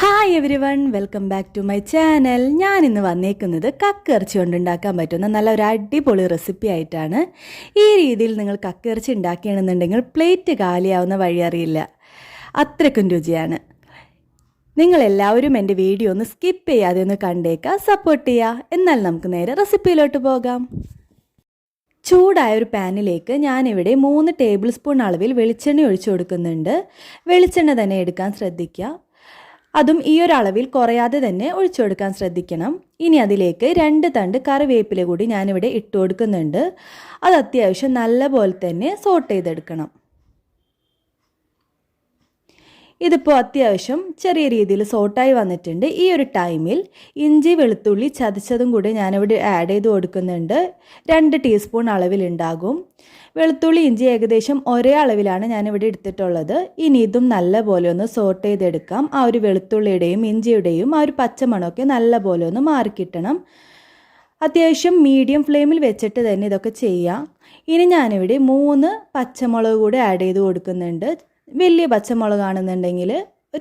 Hi everyone welcome back to my channel ഞാൻ ഇന്ന് വന്നേക്കുന്നത് കക്കിറച്ചി കൊണ്ട് ഉണ്ടാക്കാൻ പറ്റുന്ന നല്ല ഒരു അടിപൊളി റെസിപ്പി ആയിട്ടാണ്. ഈ രീതിയിൽ നിങ്ങൾ കക്കിറച്ചി ഉണ്ടാക്കുകയാണെന്നുണ്ടെങ്കിൽ പ്ലേറ്റ് കാലിയാവുന്ന വഴി അറിയില്ല. അത്രയ്ക്കും രുചിയാണ്. നിങ്ങളെല്ലാവരും എന്റെ വീഡിയോ ഒന്ന് സ്കിപ്പ് ചെയ്യാതെ ഒന്ന് കണ്ടേക്കുക സപ്പോർട്ട് ചെയ്യുക എന്നാൽ നമുക്ക് നേരെ റെസിപ്പിയിലോട്ട് പോകാം. ചൂടായ ഒരു പാനിലേക്ക് ഞാനിവിടെ മൂന്ന് ടേബിൾ സ്പൂൺ അളവിൽ വെളിച്ചെണ്ണ ഒഴിച്ചു കൊടുക്കുന്നുണ്ട്. വെളിച്ചെണ്ണ തന്നെ എടുക്കാൻ ശ്രദ്ധിക്കുക അതും ഈ ഒരു അളവിൽ കുറയാതെ തന്നെ ഒഴിച്ചു കൊടുക്കാൻ ശ്രദ്ധിക്കണം. ഇനി അതിലേക്ക് രണ്ട് തണ്ട് കറിവേപ്പില കൂടി ഞാനിവിടെ ഇട്ട് കൊടുക്കുന്നുണ്ട്. അത് അത്യാവശ്യം നല്ല പോലെ തന്നെ സോട്ട് ചെയ്തെടുക്കണം. ഇതിപ്പോൾ അത്യാവശ്യം ചെറിയ രീതിയിൽ സോട്ടായി വന്നിട്ടുണ്ട്. ഈ ഒരു ടൈമിൽ ഇഞ്ചി വെളുത്തുള്ളി ചതച്ചതും കൂടി ഞാനിവിടെ ആഡ് ചെയ്ത് കൊടുക്കുന്നുണ്ട്. രണ്ട് ടീസ്പൂൺ അളവിലുണ്ടാകും. വെളുത്തുള്ളി ഇഞ്ചി ഏകദേശം ഒരേ അളവിലാണ് ഞാനിവിടെ എടുത്തിട്ടുള്ളത്. ഇനി ഇതും നല്ല പോലെ ഒന്ന് സോട്ട് ചെയ്തെടുക്കാം. ആ ഒരു വെളുത്തുള്ളിയുടെയും ഇഞ്ചിയുടെയും ആ ഒരു പച്ചമണമൊക്കെ നല്ല പോലെ ഒന്ന് മാറിക്കിട്ടണം അത്യാവശ്യം മീഡിയം ഫ്ലെയിമിൽ വെച്ചിട്ട് തന്നെ ഇതൊക്കെ ചെയ്യാം. ഇനി ഞാനിവിടെ മൂന്ന് പച്ചമുളക് കൂടി ആഡ് ചെയ്ത് കൊടുക്കുന്നുണ്ട്. വലിയ പച്ചമുളകാണെന്നുണ്ടെങ്കിൽ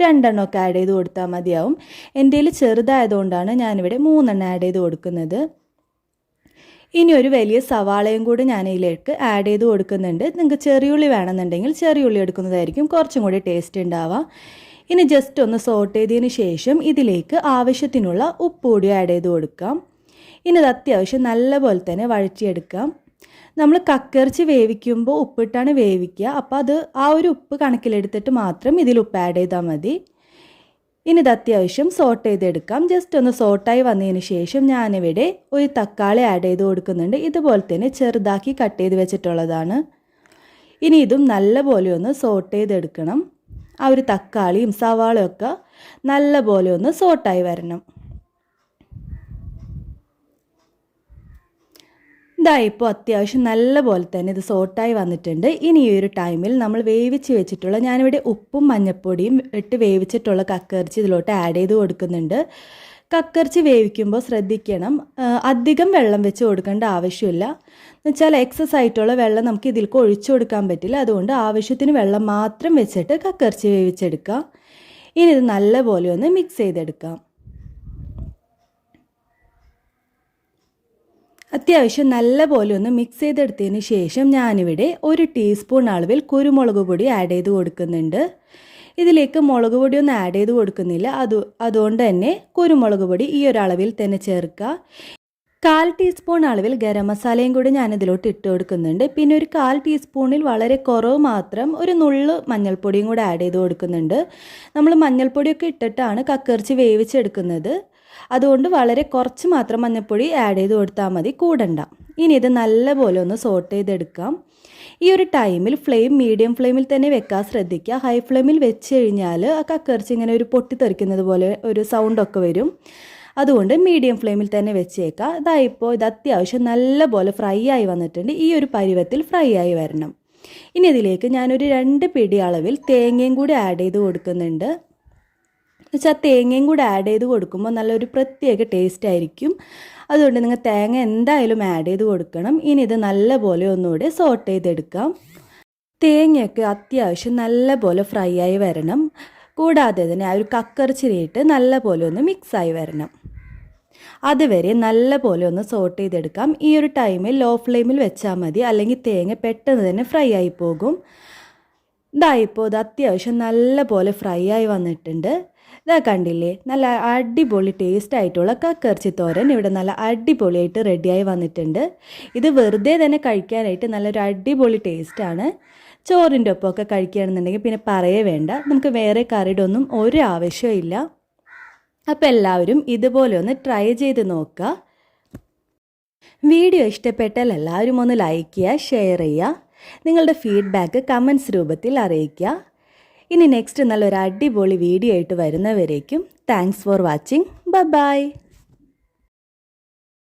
രണ്ടെണ്ണമൊക്കെ ആഡ് ചെയ്ത് കൊടുത്താൽ മതിയാവും. എന്റെ കയ്യിൽ ചെറുതായതുകൊണ്ടാണ് ഞാനിവിടെ മൂന്നെണ്ണം ആഡ് ചെയ്ത് കൊടുക്കുന്നത്. ഇനി ഒരു വലിയ സവാളയും കൂടി ഞാൻ ഇതിലേക്ക് ആഡ് ചെയ്ത് കൊടുക്കുന്നുണ്ട്. നിങ്ങൾക്ക് ചെറിയുള്ളി വേണമെന്നുണ്ടെങ്കിൽ ചെറിയുള്ളി എടുക്കുന്നതായിരിക്കും. കുറച്ചും കൂടി ടേസ്റ്റ് ഉണ്ടാവുക ഇനി ജസ്റ്റ് ഒന്ന് സോട്ട് ചെയ്തതിന് ശേഷം ഇതിലേക്ക് ആവശ്യത്തിനുള്ള ഉപ്പ് കൂടി ആഡ് ചെയ്ത് കൊടുക്കാം. ഇനി ഇത് അത്യാവശ്യം നല്ലപോലെ തന്നെ വഴറ്റിയെടുക്കാം. നമ്മൾ കക്കിറച്ചി വേവിക്കുമ്പോൾ ഉപ്പിട്ടാണ് വേവിക്കുക. അപ്പോൾ അത് ആ ഒരു ഉപ്പ് കണക്കിലെടുത്തിട്ട് മാത്രം ഇതിൽ ഉപ്പ് ആഡ് ചെയ്താൽ മതി. ഇനി ഇത് അത്യാവശ്യം സോട്ട് ചെയ്തെടുക്കാം. ജസ്റ്റ് ഒന്ന് സോട്ടായി വന്നതിന് ശേഷം ഞാനിവിടെ ഒരു തക്കാളി ആഡ് ചെയ്ത് കൊടുക്കുന്നുണ്ട്. ഇതുപോലെ തന്നെ ചെറുതാക്കി കട്ട് ചെയ്ത് വെച്ചിട്ടുള്ളതാണ്. ഇനി ഇതും നല്ലപോലെ ഒന്ന് സോട്ട് ചെയ്തെടുക്കണം. ആ ഒരു തക്കാളിയും സവാളയും ഒക്കെ നല്ല പോലെ ഒന്ന് സോട്ടായി വരണം. ഇതാ ഇപ്പോൾ അത്യാവശ്യം നല്ല പോലെ തന്നെ ഇത് സോട്ടായി വന്നിട്ടുണ്ട്. ഇനി ഈ ഒരു ടൈമിൽ നമ്മൾ വേവിച്ച് വെച്ചിട്ടുള്ള ഞാനിവിടെ ഉപ്പും മഞ്ഞൾപ്പൊടിയും ഇട്ട് വേവിച്ചിട്ടുള്ള കക്കറിച്ചി ഇതിലോട്ട് ആഡ് ചെയ്ത് കൊടുക്കുന്നുണ്ട്. കക്കറിച്ചി വേവിക്കുമ്പോൾ ശ്രദ്ധിക്കണം. അധികം വെള്ളം വെച്ച് കൊടുക്കേണ്ട ആവശ്യമില്ല. എന്നുവെച്ചാൽ എക്സസ് ആയിട്ടുള്ള വെള്ളം നമുക്ക് ഇതിലേക്ക് ഒഴിച്ചു കൊടുക്കാൻ പറ്റില്ല. അതുകൊണ്ട് ആവശ്യത്തിന് വെള്ളം മാത്രം വെച്ചിട്ട് കക്കറിച്ചി വേവിച്ചെടുക്കാം. ഇനി ഇത് നല്ലപോലെ ഒന്ന് മിക്സ് ചെയ്തെടുക്കാം. അത്യാവശ്യം നല്ല പോലെ ഒന്ന് മിക്സ് ചെയ്തെടുത്തതിന് ശേഷം ഞാനിവിടെ ഒരു ടീസ്പൂൺ അളവിൽ കുരുമുളക് പൊടി ആഡ് ചെയ്ത് കൊടുക്കുന്നുണ്ട്. ഇതിലേക്ക് മുളക് പൊടി ഒന്നും ആഡ് ചെയ്ത് കൊടുക്കുന്നില്ല. അത് അതുകൊണ്ട് തന്നെ കുരുമുളക് പൊടി ഈ ഒരളവിൽ തന്നെ ചേർക്കുക. കാൽ ടീസ്പൂൺ അളവിൽ ഗരം മസാലയും കൂടി ഞാൻ ഇതിലോട്ട് ഇട്ട് കൊടുക്കുന്നുണ്ട്. പിന്നെ ഒരു കാൽ ടീസ്പൂണിൽ വളരെ കുറവ് മാത്രം ഒരു നുള്ള് മഞ്ഞൾപ്പൊടിയും കൂടി ആഡ് ചെയ്ത് കൊടുക്കുന്നുണ്ട്. നമ്മൾ മഞ്ഞൾപ്പൊടിയൊക്കെ ഇട്ടിട്ടാണ് കക്കിറച്ചി വേവിച്ചെടുക്കുന്നത്. അതുകൊണ്ട് വളരെ കുറച്ച് മാത്രം മഞ്ഞൾപ്പൊടി ആഡ് ചെയ്ത് കൊടുത്താൽ മതി കൂടണ്ട. ഇനി ഇത് നല്ലപോലെ ഒന്ന് സോട്ട് ചെയ്തെടുക്കാം. ഈ ഒരു ടൈമിൽ ഫ്ലെയിം മീഡിയം ഫ്ലെയിമിൽ തന്നെ വെക്കാൻ ശ്രദ്ധിക്കുക ഹൈ ഫ്ലെയിമിൽ വെച്ച് കഴിഞ്ഞാൽ ആ കക്കറിച്ച് ഇങ്ങനെ ഒരു പൊട്ടിത്തെറിക്കുന്നത് പോലെ ഒരു സൗണ്ടൊക്കെ വരും. അതുകൊണ്ട് മീഡിയം ഫ്ലെയിമിൽ തന്നെ വെച്ചേക്കാം. ഇതായിപ്പോൾ ഇത് അത്യാവശ്യം നല്ലപോലെ ഫ്രൈ ആയി വന്നിട്ടുണ്ട്. ഈ ഒരു പരുവത്തിൽ ഫ്രൈ ആയി വരണം. ഇനി ഇതിലേക്ക് ഞാനൊരു രണ്ട് പിടി അളവിൽ തേങ്ങയും കൂടി ആഡ് ചെയ്ത് കൊടുക്കുന്നുണ്ട്. വെച്ചാൽ തേങ്ങയും കൂടെ ആഡ് ചെയ്ത് കൊടുക്കുമ്പോൾ നല്ലൊരു പ്രത്യേക ടേസ്റ്റ് ആയിരിക്കും. അതുകൊണ്ട് നിങ്ങൾ തേങ്ങ എന്തായാലും ആഡ് ചെയ്ത് കൊടുക്കണം. ഇനി ഇത് നല്ലപോലെ ഒന്നുകൂടെ സോട്ട് ചെയ്തെടുക്കാം. തേങ്ങയൊക്കെ അത്യാവശ്യം നല്ലപോലെ ഫ്രൈ ആയി വരണം. കൂടാതെ തന്നെ ആ ഒരു കക്കറിച്ചിരിയിട്ട് നല്ലപോലെ ഒന്ന് മിക്സായി വരണം. അതുവരെ നല്ലപോലെ ഒന്ന് സോട്ട് ചെയ്തെടുക്കാം. ഈ ഒരു ടൈമിൽ ലോ ഫ്ലെയിമിൽ വെച്ചാൽ മതി. അല്ലെങ്കിൽ തേങ്ങ പെട്ടെന്ന് തന്നെ ഫ്രൈ ആയി പോകും. ഇതായിപ്പോൾ ഇത് അത്യാവശ്യം നല്ലപോലെ ഫ്രൈ ആയി വന്നിട്ടുണ്ട്. ഇതാ കണ്ടില്ലേ? നല്ല അടിപൊളി ടേസ്റ്റ് ആയിട്ടുള്ള കക്കറിച്ചി തോരൻ ഇവിടെ നല്ല അടിപൊളിയായിട്ട് റെഡിയായി വന്നിട്ടുണ്ട്. ഇത് വെറുതെ തന്നെ കഴിക്കാനായിട്ട് നല്ലൊരു അടിപൊളി ടേസ്റ്റാണ് ചോറിന്റെ ഒപ്പമൊക്കെ കഴിക്കുകയാണെന്നുണ്ടെങ്കിൽ പിന്നെ പറയേ വേണ്ട. നമുക്ക് വേറെ കറിയുടെ ഒന്നും ഒരു ആവശ്യമില്ല അപ്പോൾ എല്ലാവരും ഇതുപോലെ ഒന്ന് ട്രൈ ചെയ്ത് നോക്കുക. വീഡിയോ ഇഷ്ടപ്പെട്ടാൽ എല്ലാവരും ഒന്ന് ലൈക്ക് ചെയ്യുക ഷെയർ ചെയ്യുക. നിങ്ങളുടെ ഫീഡ്ബാക്ക് കമൻസ് രൂപത്തിൽ അറിയിക്കുക. ഇനി നെക്സ്റ്റ് നല്ലൊരു അടിപൊളി വീഡിയോ ആയിട്ട് വരുന്നവരേക്കും താങ്ക്സ് ഫോർ വാച്ചിങ് ബൈ